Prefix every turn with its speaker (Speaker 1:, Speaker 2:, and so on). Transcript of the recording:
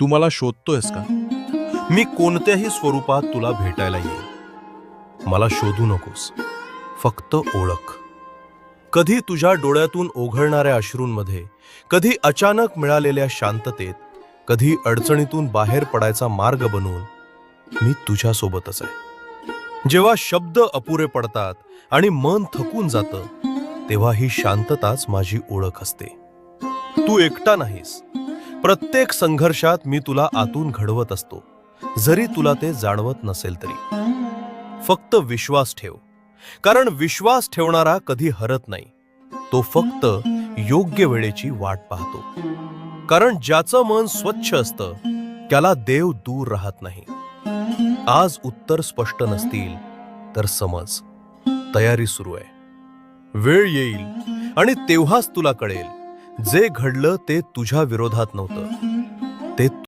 Speaker 1: तू मला शोधतोयस का?
Speaker 2: मी कोणत्याही स्वरूपात तुला भेटायला येईल मला शोधू नकोस. फक्त ओळख. कधी तुझ्या डोळ्यातून ओघळणाऱ्या अश्रूंमध्ये कधी अचानक मिळालेल्या शांततेत कधी अडचणीतून बाहेर पडायचा मार्ग बनवून मी तुझ्यासोबतच आहे. जेव्हा शब्द अपुरे पडतात आणि मन थकून जातं तेव्हा ही शांतताच माझी ओळख असते. तू एकटा नाहीस. प्रत्येक संघर्षात मी तुला आतून घडवत असतो. जरी तुला ते जाणवत नसेल तरी. फक्त विश्वास ठेव. कारण विश्वास ठेवणारा कधी हरत नाही. तो फक्त योग्य वेळेची वाट पाहतो. कारण ज्याचं मन स्वच्छ असतं त्याला देव दूर राहत नाही. आज उत्तर स्पष्ट नसतील तर समज. तयारी सुरू आहे. वेळ येईल आणि तेव्हाच तुला कळेल. जे घडलं ते तुझ्या विरोधात नव्हतं. ते